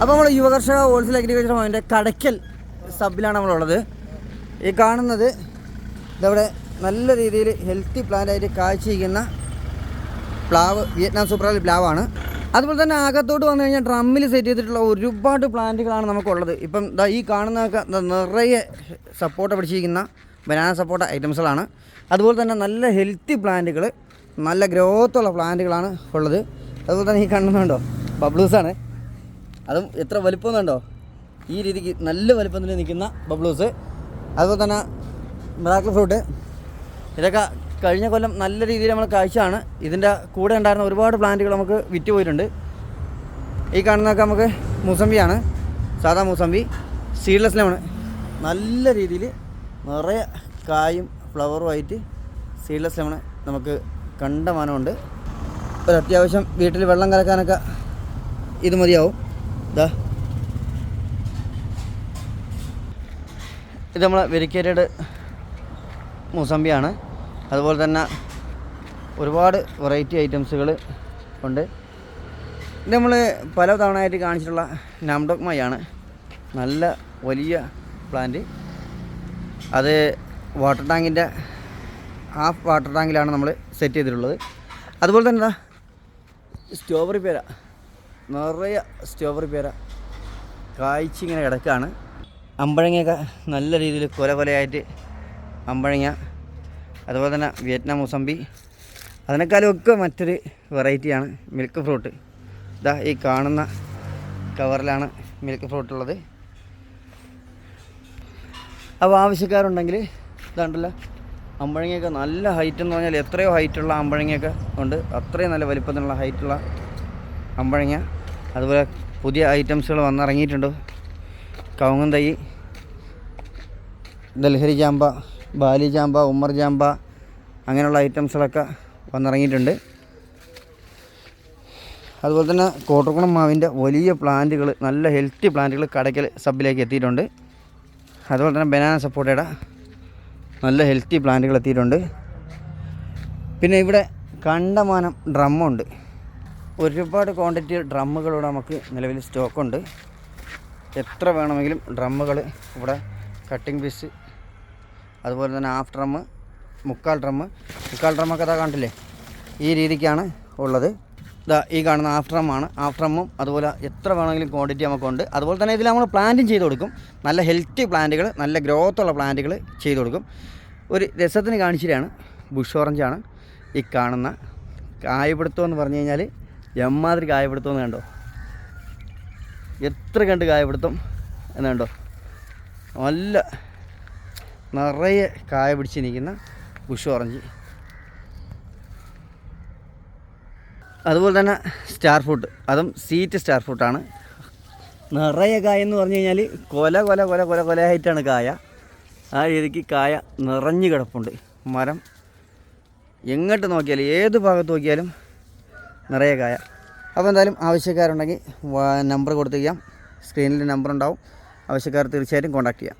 അപ്പോൾ നമ്മൾ യുവകർഷക ഹോൾസെയിൽ അഗ്രികൾച്ചർ ഭവന്റെ കടയ്ക്കൽ സബിലാണ് നമ്മളുള്ളത്. ഈ കാണുന്നത് ഇതവിടെ നല്ല രീതിയിൽ ഹെൽത്തി പ്ലാന്റായിട്ട് കാഴ്ചയിക്കുന്ന പ്ലാവ് വിയറ്റ്നാം സൂപ്പർ സൂപ്പറാൽ പ്ലാവാണ്. അതുപോലെ തന്നെ അകത്തോട്ട് വന്നു കഴിഞ്ഞാൽ ഡ്രമ്മിൽ സെറ്റ് ചെയ്തിട്ടുള്ള ഒരുപാട് പ്ലാന്റുകളാണ് നമുക്കുള്ളത്. ഇപ്പം ദാ ഈ കാണുന്നതൊക്കെ നിറയെ സപ്പോർട്ട് പിടിച്ചിരിക്കുന്ന ബനാന സപ്പോർട്ട ഐറ്റംസുകളാണ്. അതുപോലെ തന്നെ നല്ല ഹെൽത്തി പ്ലാന്റുകൾ നല്ല ഗ്രോത്തുള്ള പ്ലാന്റുകളാണ് ഉള്ളത്. അതുപോലെ തന്നെ ഈ കാണുന്നുണ്ടോ ബബ്ലൂസാണ് അതും എത്ര വലിപ്പം എന്നുണ്ടോ ഈ രീതിക്ക് നല്ല വലിപ്പത്തിൽ നിൽക്കുന്ന ബബ്ലൂസ് അതുപോലെ തന്നെ മിറാക്കിൾ ഫ്രൂട്ട് ഇതൊക്കെ കഴിഞ്ഞ കൊല്ലം നല്ല രീതിയിൽ നമ്മൾ കാഴ്ചയാണ് ഇതിന്റെ കൂടെ ഉണ്ടായിരുന്ന ഒരുപാട് പ്ലാന്റുകൾ നമുക്ക് വിറ്റ് പോയിട്ടുണ്ട്. ഈ കാണുന്നതൊക്കെ നമുക്ക് മൂസമ്പിയാണ് സാധാ മൂസമ്പി. സീഡ്ലെസ് ലെമൺ നല്ല രീതിയിൽ നിറയെ കായും ഫ്ലവറുമായിട്ട് സീഡ്ലെസ് ലെമൺ നമുക്ക് കണ്ടമാനമുണ്ട് ഒരു അത്യാവശ്യം വീട്ടിൽ വെള്ളം കലക്കാനൊക്കെ ഇത് മതിയാവും. ഇതാ ഇത് നമ്മളെ വെരിക്കേറ്റഡ് മൂസമ്പിയാണ്. അതുപോലെ തന്നെ ഒരുപാട് വെറൈറ്റി ഐറ്റംസുകൾ ഉണ്ട്. ഇത് നമ്മൾ പല തവണയായിട്ട് കാണിച്ചിട്ടുള്ള നാംഡോക്മയാണ് നല്ല വലിയ പ്ലാന്റ്. അത് വാട്ടർ ടാങ്കിന്റെ ഹാഫ് വാട്ടർ ടാങ്കിലാണ് നമ്മൾ സെറ്റ് ചെയ്തിട്ടുള്ളത്. അതുപോലെ തന്നെ ദാ സ്ട്രോബെറി പേര. നിറയെ സ്റ്റോബറി പേര കായ്ച്ചിങ്ങനെ കിടക്കുകയാണ് അമ്പഴങ്ങയൊക്കെ നല്ല രീതിയിൽ കൊല കൊലയായിട്ട് അമ്പഴങ്ങ അതുപോലെ തന്നെ വിയറ്റ്നാം മുസമ്പി അതിനേക്കാളും ഒക്കെ മറ്റൊരു വെറൈറ്റിയാണ് മിൽക്ക് ഫ്രൂട്ട്. ഇതാ ഈ കാണുന്ന കവറിലാണ് മിൽക്ക് ഫ്രൂട്ട് ഉള്ളത്. അപ്പോൾ ആവശ്യക്കാരുണ്ടെങ്കിൽ ഇതാണ്ടല്ലോ അമ്പഴങ്ങയൊക്കെ നല്ല ഹൈറ്റ് എന്ന് പറഞ്ഞാൽ എത്രയോ ഹൈറ്റുള്ള അമ്പഴങ്ങയൊക്കെ ഉണ്ട്. അത്രയും നല്ല വലിപ്പത്തിനുള്ള ഹൈറ്റുള്ള അമ്പഴങ്ങ. അതുപോലെ പുതിയ ഐറ്റംസുകൾ വന്നിറങ്ങിയിട്ടുണ്ട്. കവുങ്ങൻ തൈ ദൽഹരി ചാമ്പ ബാലി ചാമ്പ ഉമ്മർ ചാമ്പ അങ്ങനെയുള്ള ഐറ്റംസുകളൊക്കെ വന്നിറങ്ങിയിട്ടുണ്ട്. അതുപോലെ തന്നെ കോട്ടക്കുളം മാവിന്റെ വലിയ പ്ലാന്റുകൾ നല്ല ഹെൽത്തി പ്ലാന്റുകൾ കടയ്ക്കൽ സബിലേക്ക് എത്തിയിട്ടുണ്ട്. അതുപോലെ തന്നെ ബനാന സപ്പോട്ടയുടെ നല്ല ഹെൽത്തി പ്ലാന്റുകൾ എത്തിയിട്ടുണ്ട്. പിന്നെ ഇവിടെ കണ്ടമാനം ഡ്രമ്മുണ്ട്. ഒരുപാട് ക്വാണ്ടിറ്റി ഡ്രമ്മുകളിവിടെ നമുക്ക് നിലവിൽ സ്റ്റോക്കുണ്ട്. എത്ര വേണമെങ്കിലും ഡ്രമ്മുകൾ ഇവിടെ കട്ടിംഗ് പീസ് അതുപോലെ തന്നെ ഹാഫ് ഡ്രമ്മ് മുക്കാൽ ഡ്രമ്മ് മുക്കാൽ ഡ്രമ്മൊക്കെ അതാ കണ്ടില്ലേ? ഈ രീതിക്കാണ് ഉള്ളത്. ഇതാ ഈ കാണുന്ന ഹാഫ് ഡ്രമ്മാണ് ഹാഫ് ഡ്രമ്മും അതുപോലെ എത്ര വേണമെങ്കിലും ക്വാണ്ടിറ്റി നമുക്കുണ്ട്. അതുപോലെ തന്നെ ഇതിൽ നമ്മൾ പ്ലാന്റും ചെയ്ത് കൊടുക്കും. നല്ല ഹെൽത്തി പ്ലാന്റുകൾ നല്ല ഗ്രോത്തുള്ള പ്ലാന്റുകൾ ചെയ്ത് കൊടുക്കും. ഒരു രസത്തിന് കാണിച്ചിട്ടാണ് ബുഷ് ഓറഞ്ചാണ് ഈ കാണുന്ന കായപിടുത്തം എന്ന് പറഞ്ഞു കഴിഞ്ഞാൽ എമ്മാതിരി കായപിടുത്തം എന്ന് കണ്ടോ? എത്ര കണ്ട് കായപിടുത്തം എന്ന് കണ്ടോ? നല്ല നിറയെ കായ പിടിച്ച് നിൽക്കുന്ന ബുഷ് ഓറഞ്ച്. അതുപോലെ തന്നെ സ്റ്റാർ ഫ്രൂട്ട്. അതും സീറ്റ് സ്റ്റാർ ഫ്രൂട്ടാണ് നിറയെ കായ എന്ന് പറഞ്ഞു കഴിഞ്ഞാൽ കൊല കൊല കൊല കൊല കൊലയായിട്ടാണ് കായ. ആ രീതിക്ക് കായ നിറഞ്ഞു കിടപ്പുണ്ട്. മരം എങ്ങോട്ട് നോക്കിയാലും ഏത് ഭാഗത്ത് നോക്കിയാലും നിറയെ കായ. അപ്പോൾ എന്തായാലും ആവശ്യക്കാരുണ്ടെങ്കിൽ നമ്പർ കൊടുത്തിരിക്കാം. സ്ക്രീനിൽ നമ്പർ ഉണ്ടാവും. ആവശ്യക്കാർ തീർച്ചയായിട്ടും കോൺടാക്ട് ചെയ്യാം.